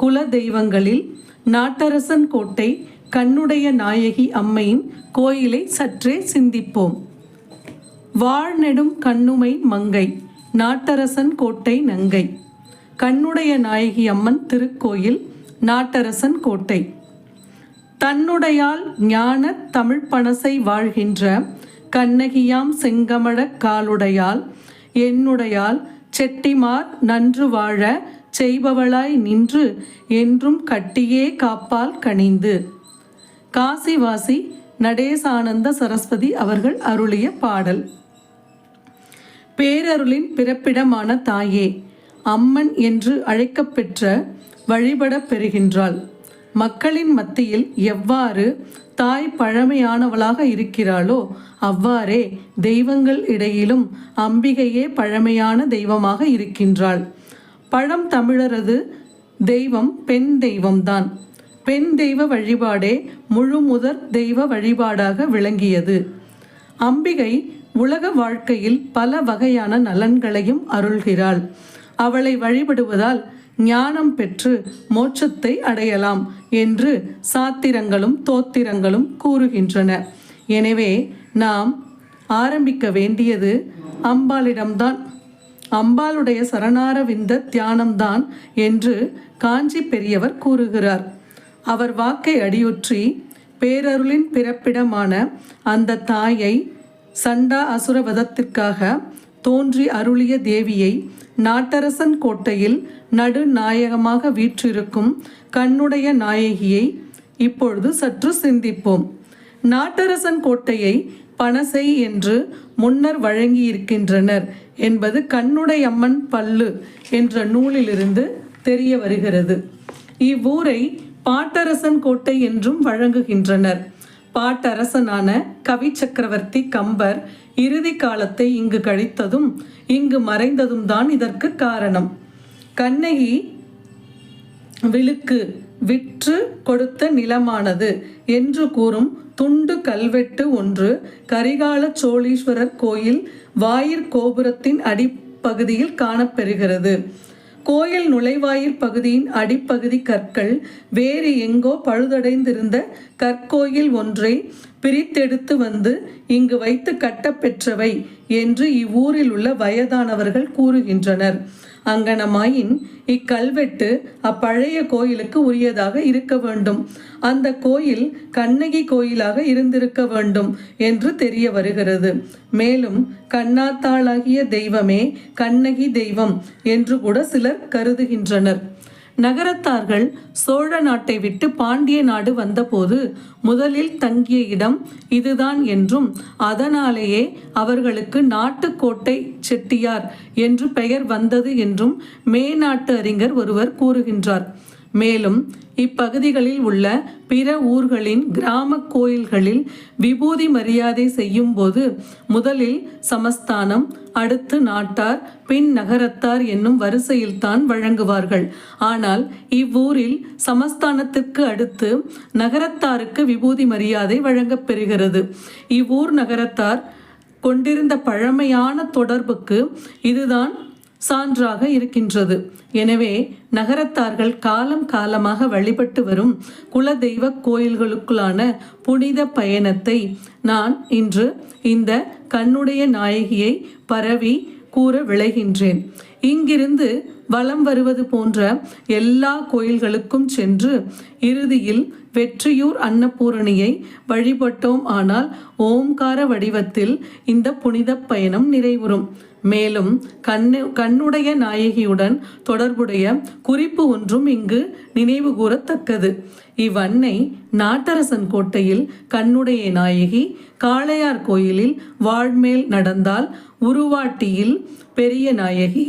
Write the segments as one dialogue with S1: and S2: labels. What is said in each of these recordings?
S1: குல தெய்வங்களில் நாட்டரசன் கோட்டை கண்ணுடைய நாயகி அம்மையின் கோயிலை சற்றே சிந்திப்போம். வாழ்நெடும் கண்ணுமை மங்கை நாட்டரசன் கோட்டை நங்கை. கண்ணுடைய நாயகி அம்மன் திருக்கோயில் நாட்டரசன் கோட்டை. தன்னுடையால் ஞான தமிழ் பனசை வாழ்கின்ற கண்ணகியாம் செங்கமழ காலுடையால் என்னுடையால் செட்டிமார் நன்று வாழ செய்பவளாய் நின்று என்றும் கட்டியே காப்பால் கனிந்து. காசிவாசி நடேசானந்த சரஸ்வதி அவர்கள் அருளிய பாடல். பேரருளின் பிறப்பிடமான தாயே அம்மன் என்று அழைக்கப்பெற்ற வழிபடப் பெறுகின்றாள். மக்களின் மத்தியில் எவ்வாறு தாய் பழமையானவளாக இருக்கிறாளோ அவ்வாறே தெய்வங்கள் இடையிலும் அம்பிகையே பழமையான தெய்வமாக இருக்கின்றாள். பழம் தமிழரது தெய்வம் பெண் தெய்வம்தான். பெண் தெய்வ வழிபாடே முழு முதற் தெய்வ வழிபாடாக விளங்கியது. அம்பிகை உலக வாழ்க்கையில் பல வகையான நலன்களையும் அருள்கிறாள். அவளை வழிபடுவதால் ஞானம் பெற்று மோட்சத்தை அடையலாம் என்று சாத்திரங்களும் தோத்திரங்களும் கூறுகின்றன. எனவே நாம் ஆரம்பிக்க வேண்டியது அம்பாளிடம்தான். அம்பாளுடைய சரணாரவிந்த தியானம்தான் என்று காஞ்சி பெரியவர் கூறுகிறார். அவர் வாக்கை அடியுற்றி பேரருளின் பிறப்பிடமான அந்த தாயை சண்டா அசுரவதத்திற்காக தோன்றி அருளிய தேவியை நாட்டரசன் கோட்டையில் நடுநாயகமாக வீற்றிருக்கும் கண்ணுடைய நாயகியை இப்பொழுது சற்று சிந்திப்போம். நாட்டரசன் கோட்டையை பனசை என்று முன்னர் வழங்கியிருக்கின்றனர் என்பது கண்ணுடையம்மன் பல்லு என்ற நூலிலிருந்து தெரிய வருகிறது. இவ்வூரை பாட்டரசன் கோட்டை என்றும் வழங்குகின்றனர். பாட்டரசனான கவி சக்கரவர்த்தி கம்பர் இறுதி காலத்தை இங்கு கழித்ததும் இங்கு மறைந்ததும் தான் இதற்கு காரணம். கண்ணகி விழுக்கு விற்று கொடுத்த நிலமானது என்று கூறும் துண்டு கல்வெட்டு ஒன்று கரிகால சோழீஸ்வரர் கோயில் வாயிற் கோபுரத்தின் அடிப்பகுதியில் காணப்பெறுகிறது. கோயில் நுழைவாயில் பகுதியின் அடிப்பகுதி கற்கள் வேறு எங்கோ பழுதடைந்திருந்த கற்கோயில் ஒன்றை பிரித்தெடுத்து வந்து இங்கு வைத்து கட்டப்பெற்றவை என்று இவ்வூரில் உள்ள வயதானவர்கள் கூறுகின்றனர். அங்கனமாயின் இக்கல்வெட்டு அப்பழைய கோயிலுக்கு உரியதாக இருக்க வேண்டும். அந்த கோயில் கண்ணகி கோயிலாக இருந்திருக்க வேண்டும் என்று தெரிய வருகிறது. மேலும் கண்ணாத்தாளாகிய தெய்வமே கண்ணகி தெய்வம் என்று கூட சிலர் கருதுகின்றனர். நகரத்தார்கள் சோழ நாட்டை விட்டு பாண்டிய நாடு வந்தபோது முதலில் தங்கிய இடம் இதுதான் என்றும் அதனாலேயே அவர்களுக்கு நாட்டுக்கோட்டை செட்டியார் என்று பெயர் வந்தது என்றும் மேநாட்டு அறிஞர் ஒருவர் கூறுகின்றார். மேலும் இப்பகுதிகளில் உள்ள பிற ஊர்களின் கிராம கோயில்களில் விபூதி மரியாதை செய்யும் போது முதலில் சமஸ்தானம் அடுத்து நாட்டார் பின் நகரத்தார் என்னும் வரிசையில்தான் வழங்குவார்கள். ஆனால் இவ்வூரில் சமஸ்தானத்திற்கு அடுத்து நகரத்தாருக்கு விபூதி மரியாதை வழங்கப்பெறுகிறது இவ்வூர் நகரத்தார் கொண்டிருந்த பழமையான தொடர்புக்கு இதுதான் சான்றாக இருக்கின்றது. எனவே நகரத்தார்கள் காலம் காலமாக வழிபட்டு வரும் குலதெய்வ கோயில்களுக்குள்ளான புனித பயணத்தை நான் இன்று இந்த கண்ணுடைய நாயகியை பரவி கூற விளைகின்றேன் இங்கிருந்து வலம் வருவது போன்ற எல்லா கோயில்களுக்கும் சென்று இறுதியில் வெற்றியூர் அன்னபூரணியை வழிபட்டோம் ஆனால் ஓம்கார வடிவத்தில் இந்த புனித பயணம் நிறைவுறும். மேலும் கண்ணு கண்ணுடைய நாயகியுடன் தொடர்புடைய குறிப்பு ஒன்றும் இங்கு நினைவு கூறத்தக்கது இவ்வன்னை நாட்டரசன் கோட்டையில் கண்ணுடைய நாயகி காளையார் கோயிலில் வாழ்மேல் நடந்தால் உருவாட்டியில் பெரிய நாயகி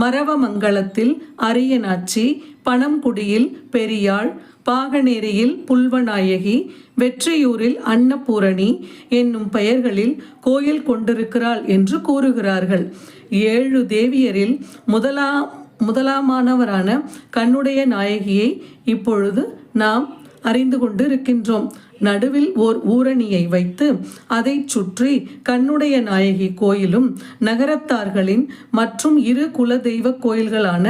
S1: மரவமங்கலத்தில் அரியநாச்சி பணம்குடியில் பெரியாள் பாகனேரியில் புல்வநாயகி வெற்றியூரில் அன்னபூரணி என்னும் பெயர்களில் கோயில் கொண்டிருக்கிறாள் என்று கூறுகிறார்கள். ஏழு தேவியரில் முதலா முதலாமானவரான கண்ணுடைய நாயகியை இப்பொழுது நாம் அறிந்து கொண்டு இருக்கின்றோம் நடுவில் ஓர் ஊரணியை வைத்து அதைச் சுற்றி கண்ணுடைய நாயகி கோயிலும் நகரத்தார்களின் மற்றும் இரு குலதெய்வ கோயில்களான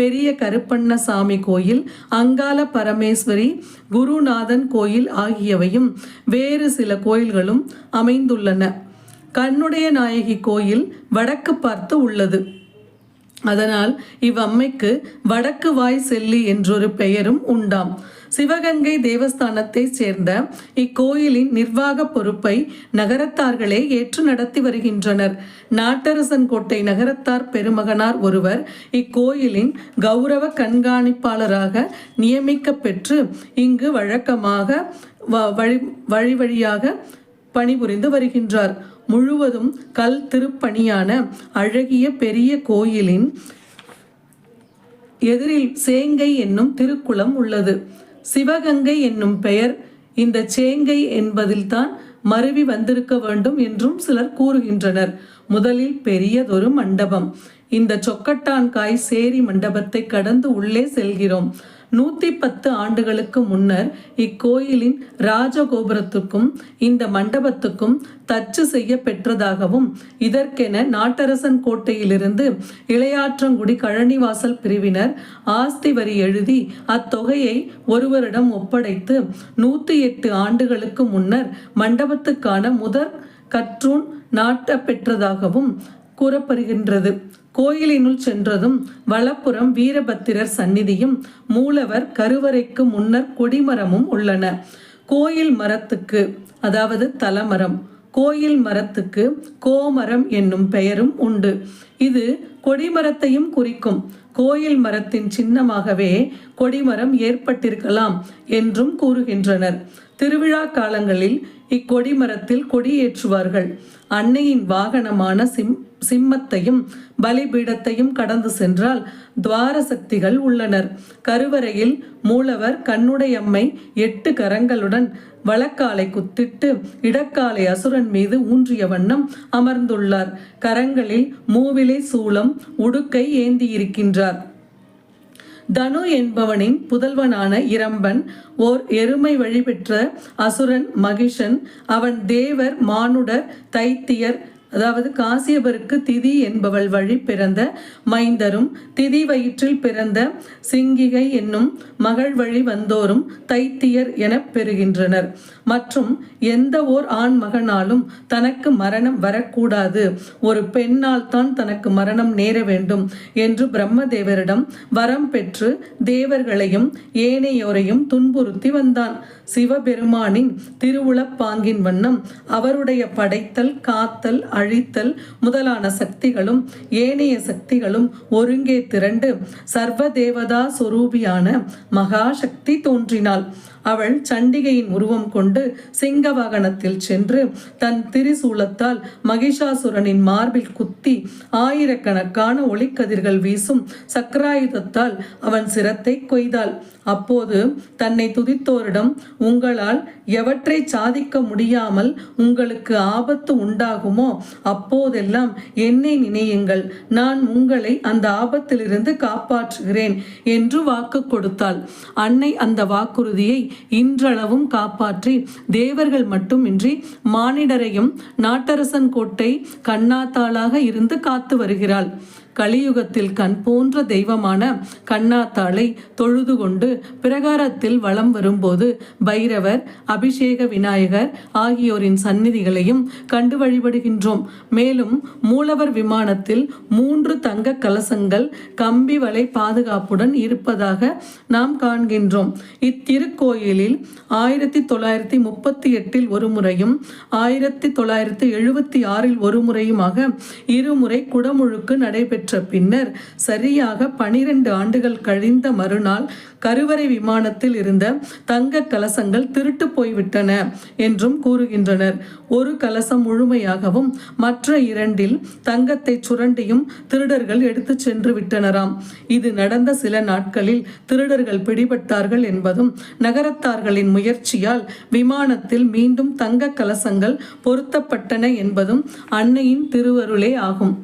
S1: பெரிய கருப்பண்ணசாமி கோயில் அங்கால பரமேஸ்வரி குருநாதன் கோயில் ஆகியவையும் வேறு சில கோயில்களும் அமைந்துள்ளன. கண்ணுடைய நாயகி கோயில் வடக்கு பார்த்து உள்ளது. அதனால் இவ்வம்மைக்கு வடக்கு வாய் செல்லி என்றொரு பெயரும் உண்டாம். சிவகங்கை தேவஸ்தானத்தைச் சேர்ந்த இக்கோயிலின் நிர்வாக பொறுப்பை நகரத்தார்களே ஏற்று நடத்தி வருகின்றனர். நாட்டரசன் கோட்டை நகரத்தார் பெருமகனார் ஒருவர் இக்கோயிலின் கௌரவ கண்காணிப்பாளராக நியமிக்கப்பெற்று இங்கு வழக்கமாக வ- வழி வழி வழியாக பணிபுரிந்து வருகின்றார். முழுவதும் கல் திருப்பணியான அழகிய பெரிய கோயிலின் எதிரில் சேங்கை என்னும் திருக்குளம் உள்ளது. சிவகங்கை என்னும் பெயர் இந்த சேங்கை என்பதில்தான் மருவி வந்திருக்க வேண்டும் என்றும் சிலர் கூறுகின்றனர். முதலில் பெரியதொரு மண்டபம். இந்த சொக்கட்டான்காய் சேரி மண்டபத்தை கடந்து உள்ளே செல்கிறோம். நூத்தி பத்து ஆண்டுகளுக்கு முன்னர் இக்கோயிலின் ராஜகோபுரத்துக்கும் இந்த மண்டபத்துக்கும் தச்சு செய்ய பெற்றதாகவும் இதற்கென நாட்டரசன் கோட்டையிலிருந்து இளையாற்றங்குடி கழனிவாசல் பிரிவினர் ஆஸ்தி வரி எழுதி அத்தொகையை ஒருவரிடம் ஒப்படைத்து நூத்தி எட்டு ஆண்டுகளுக்கு முன்னர் மண்டபத்துக்கான முதற் கற்றூன் நாட்ட பெற்றதாகவும் கூறப்படுகின்றது. கோயிலினுள் சென்றதும் வலப்புறம் வீரபத்திரர் சந்நிதியும் மூலவர் கருவறைக்கு முன்னர் கொடிமரமும் உள்ளன. கோயில் மரத்துக்கு அதாவது தலமரம். கோயில் மரத்துக்கு கோமரம் என்னும் பெயரும் உண்டு. இது கொடிமரத்தையும் குறிக்கும். கோயில் மரத்தின் சின்னமாகவே கொடிமரம் ஏற்பட்டிருக்கலாம் என்றும் கூறுகின்றனர். திருவிழா காலங்களில் இக்கொடிமரத்தில் கொடியேற்றுவார்கள். அன்னையின் வாகனமான சிம் சிம்மத்தையும் பலிபீடத்தையும் கடந்து சென்றால் துவார சக்திகள் உள்ளனர். கருவறையில் மூலவர் கண்ணுடையம்மை எட்டு கரங்களுடன் வழக்காலை குத்திட்டு இடக்காலை அசுரன் மீது ஊன்றிய வண்ணம் அமர்ந்துள்ளார். கரங்களில் மூவிலை சூளம் உடுக்கை ஏந்தியிருக்கின்றார். தனு என்பவனின் புதல்வனான இரம்பன் ஓர் எருமை வழிபெற்ற அசுரன் மகிஷன் அவன் தேவர் மானுடர் தைத்தியர் அதாவது காசியபருக்கு திதி என்பவள் வழி பிறந்த மைந்தரும் திதி வயிற்றில் பிறந்த சிங்கிகை என்னும் மகள் வழி வந்தோரும் தைத்தியர் எனப் பெறுகின்றனர். மற்றும் எந்த ஓர் ஆண் மகனாலும் தனக்கு மரணம் வரக்கூடாது. ஒரு பெண்ணால் தான் தனக்கு மரணம் நேர வேண்டும் என்று பிரம்மதேவரிடம் வரம் பெற்று தேவர்களையும் ஏனையோரையும் துன்புறுத்தி வந்தான். சிவபெருமானின் திருவுளப்பாங்கின் வண்ணம் அவருடைய படைத்தல் காத்தல் அழித்தல் முதலான சக்திகளும் ஏனைய சக்திகளும் ஒருங்கே திரண்டு சர்வ தேவதா சொரூபியான மகாசக்தி தோன்றினாள். அவள் சண்டிகையின் உருவம் கொண்டு சிங்க வாகனத்தில் சென்று தன் திரிசூலத்தால் மகிஷாசுரனின் மார்பில் குத்தி ஆயிரக்கணக்கான ஒளிக்கதிர்கள் வீசும் சக்கராயுதத்தால் அவன் சிரத்தை கொய்தாள். அப்போது தன்னை துதித்தோரிடம் உங்களால் எவற்றை சாதிக்க முடியாமல் உங்களுக்கு ஆபத்து உண்டாகுமோ அப்போதெல்லாம் என்னை நினையுங்கள். நான் உங்களை அந்த ஆபத்திலிருந்து காப்பாற்றுகிறேன் என்று வாக்கு கொடுத்தாள். அன்னை அந்த வாக்குறுதியை இன்றளவும் காப்பாற்றி தேவர்கள் மட்டுமின்றி மானிடரையும் நாட்டரசன் கோட்டை கண்ணாத்தாளாக இருந்து காத்து வருகிறாள். கலியுகத்தில் கண் போன்ற தெய்வமான கண்ணாத்தாளை தொழுது கொண்டு பிரகாரத்தில் வலம் வரும்போது பைரவர் அபிஷேக விநாயகர் ஆகியோரின் சந்நிதிகளையும் கண்டு வழிபடுகின்றோம். மேலும் மூலவர் விமானத்தில் மூன்று தங்க கலசங்கள் கம்பி வலை பாதுகாப்புடன் இருப்பதாக நாம் காண்கின்றோம். இத்திருக்கோயிலில் ஆயிரத்தி தொள்ளாயிரத்தி முப்பத்தி எட்டில் ஒரு முறையும் ஆயிரத்தி தொள்ளாயிரத்தி எழுபத்தி ஆறில் ஒரு முறையுமாக இருமுறை குடமுழுக்கு நடைபெற்று நடைபெற்ற பின்னர் சரியாக பனிரெண்டு ஆண்டுகள் கழிந்த மறுநாள் கருவறை விமானத்தில் இருந்த தங்க கலசங்கள் திருட்டு போய்விட்டன என்றும் கூறுகின்றனர். ஒரு கலசம் முழுமையாகவும் மற்ற இரண்டில் தங்கத்தை சுரண்டியும் திருடர்கள் எடுத்து சென்று விட்டனராம். இது நடந்த சில நாட்களில் திருடர்கள் பிடிபட்டார்கள் என்பதும் நகரத்தார்களின் முயற்சியால் விமானத்தில் மீண்டும் தங்க கலசங்கள் பொருத்தப்பட்டன என்பதும் அன்னையின் திருவருளே ஆகும்.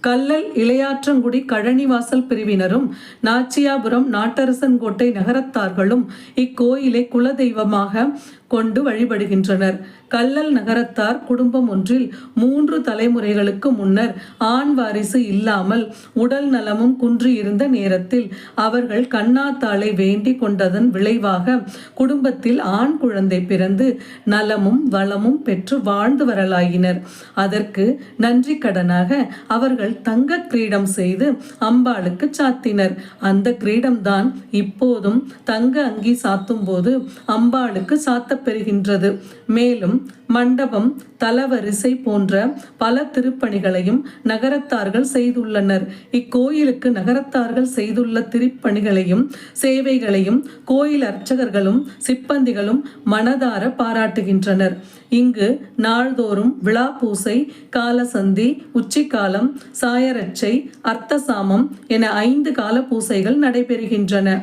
S1: கல்லல் இளையாற்றங்குடி கழனிவாசல் பிரிவினரும் நாச்சியாபுரம் நாட்டரசன்கோட்டை நகரத்தார்களும் இக்கோயிலை குலதெய்வமாக கொண்டு வழிபடுகின்றனர். கல்லல் நகரத்தார் குடும்பம் ஒன்றில் மூன்று தலைமுறைகளுக்கு முன்னர் ஆண் வாரிசு இல்லாமல் உடல் நலமும் குன்றியிருந்த நேரத்தில் அவர்கள் கண்ணாத்தாளை வேண்டி கொண்டதன் விளைவாக குடும்பத்தில் ஆண் குழந்தை பிறந்து நலமும் வளமும் பெற்று வாழ்ந்து வரலாயினர். அதற்கு நன்றி கடனாக அவர்கள் தங்க கிரீடம் செய்து அம்பாளுக்கு சாத்தினர். அந்த கிரீடம்தான் இப்போதும் தங்க அங்கி சாத்தும் போது அம்பாளுக்கு சாத்த பெறுகின்றது மேலும் மண்டபம் தலவரிசை போன்ற பல திருப்பணிகளையும் நகரத்தார்கள் செய்துள்ளனர். இக்கோயிலுக்கு நகரத்தார்கள் செய்துள்ள திருப்பணிகளையும் சேவைகளையும் கோயில் அர்ச்சகர்களும் சிப்பந்திகளும் மனதார பாராட்டுகின்றனர். இங்கு நாள்தோறும் விழா பூசை காலசந்தி உச்சிக்காலம் சாயரட்சை அர்த்தசாமம் என ஐந்து கால பூசைகள் நடைபெறுகின்றன.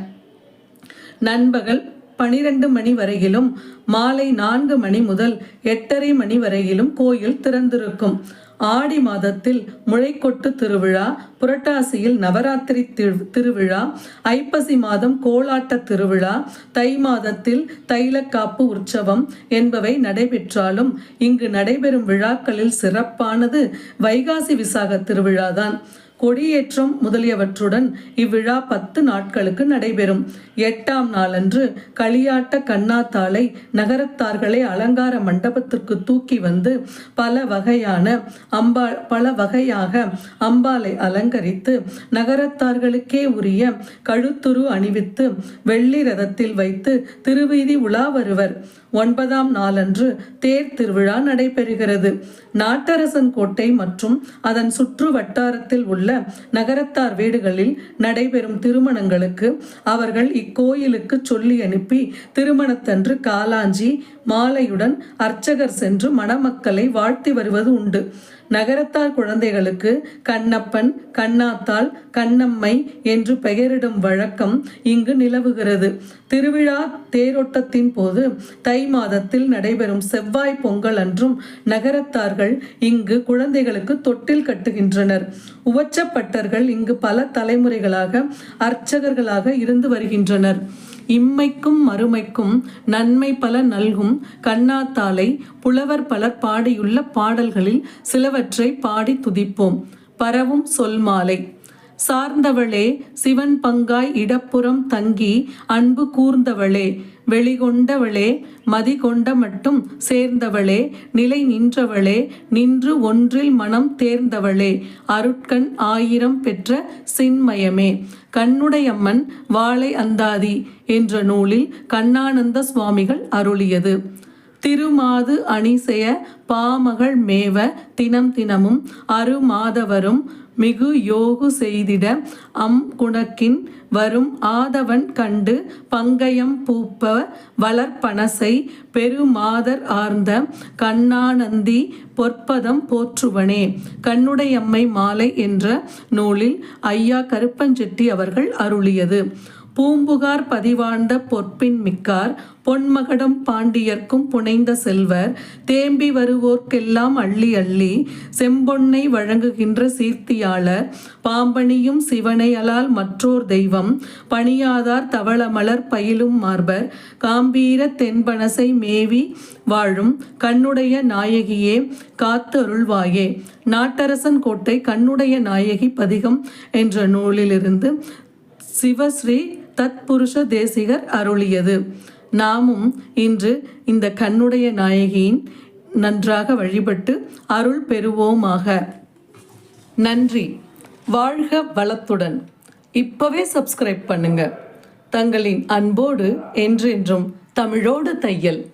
S1: நண்பகல் பனிரெண்டு மணி வரையிலும் மாலை நான்கு மணி முதல் எட்டரை மணி வரையிலும் கோயில் திறந்திருக்கும். ஆடி மாதத்தில் முளைக்கொட்டு திருவிழா புரட்டாசியில் நவராத்திரி திரு- திருவிழா ஐப்பசி மாதம் கோலாட்ட திருவிழா தை மாதத்தில் தைலக்காப்பு உற்சவம் என்பவை நடைபெற்றாலும் இங்கு நடைபெறும் விழாக்களில் சிறப்பானது வைகாசி விசாக திருவிழாதான். கொடியேற்றம் முதலியவற்றுடன் இவ்விழா பத்து நாட்களுக்கு நடைபெறும். எட்டாம் நாளன்று களியாட்ட கண்ணாத்தாளை நகரத்தார்களை அலங்கார மண்டபத்திற்கு தூக்கி வந்து பல வகையான அம்பா பல வகையாக அம்பாளை அலங்கரித்து நகரத்தார்களுக்கே உரிய கழுத்துரு அணிவித்து வெள்ளி ரதத்தில் வைத்து திருவீதி உலா வருவர். ஒன்பதாம் நாளன்று தேர் திருவிழா நடைபெறுகிறது. நாட்டரசன் கோட்டை மற்றும் அதன் சுற்று வட்டாரத்தில் உள்ள நகரத்தார் வீடுகளில் நடைபெறும் திருமணங்களுக்கு அவர்கள் இக்கோயிலுக்கு சொல்லி அனுப்பி திருமணத்தன்று காலாஞ்சி மாலையுடன் அர்ச்சகர் சென்று மணமக்களை வாழ்த்தி வருவது உண்டு. நகரத்தார் குழந்தைகளுக்கு கண்ணப்பன் கண்ணாத்தாள் கண்ணம்மை என்று பெயரிடும் வழக்கம் இங்கு நிலவுகிறது. திருவிழா தேரோட்டத்தின் போது தை மாதத்தில் நடைபெறும் செவ்வாய் பொங்கல் அன்றும் நகரத்தார்கள் இங்கு குழந்தைகளுக்கு தொட்டில் கட்டுகின்றனர். உவச்சப்பட்டர்கள் இங்கு பல தலைமுறைகளாக அர்ச்சகர்களாக இருந்து வருகின்றனர். இம்மைக்கும் மறுமைக்கும் நன்மை பல நல்கும் கண்ணாத்தாலை புலவர் பலர் பாடியுள்ள பாடல்களில் சிலவற்றை பாடி துதிப்போம். பரவும் சொல் மாலை. சார்ந்தவளே சிவன் பங்காய் இடப்புறம் தங்கி அன்பு கூர்ந்தவளே வெளிகொண்டவளே மதி கொண்ட மட்டும் சேர்ந்தவளே நிலை நின்றவளே நின்று ஒன்றில் மனம் தேர்ந்தவளே அருட்கண் ஆயிரம் பெற்ற சின்மயமே. கண்ணுடையம்மன் வாளை அந்தாதி என்ற நூலில் கண்ணானந்த சுவாமிகள் அருளியது. திருமாது அணிசெய பாமகள் மேவ தினம் தினமும் அருமாதவரும் மிகு யோகு செய்திட அம் குணக்கின் வரும் ஆதவன் கண்டு பங்கயம் பூப்ப வளர்ப்பனசை பெருமாதர் ஆர்ந்த கண்ணானந்தி பொற்பதம் போற்றுவனே. கண்ணுடையம்மை மாலை என்ற நூலில் ஐயா கருப்பஞ்செட்டி அவர்கள் அருளியது. பூம்புகார் பதிவாண்ட பொற்பின் மிக்கார் பொன்மகடம் பாண்டியர்க்கும் புனைந்த செல்வர் தேம்பி வருவோர்க்கெல்லாம் அள்ளி அள்ளி செம்பொன்னை வழங்குகின்ற சீர்த்தியாளர் பாம்பணியும் சிவனை அலால் மற்றோர் தெய்வம் பணியாதார் தவளமலர் பயிலும் மார்பர் காம்பீர தென்பனசை மேவி வாழும் கண்ணுடைய நாயகியே காத்து அருள்வாயே. நாட்டரசன் கோட்டை கண்ணுடைய நாயகி பதிகம் என்ற நூலிலிருந்து சிவஸ்ரீ தத்புருஷ தேசிகர் அருளியது. நாமும் இன்று இந்த கண்ணுடைய நாயகியின் நன்றாக வழிபட்டு அருள் பெறுவோமாக. நன்றி. வாழ்க வளத்துடன். இப்பவே சப்ஸ்கிரைப் பண்ணுங்க. தங்களின் அன்போடு என்றென்றும் தமிழோடு தையல்.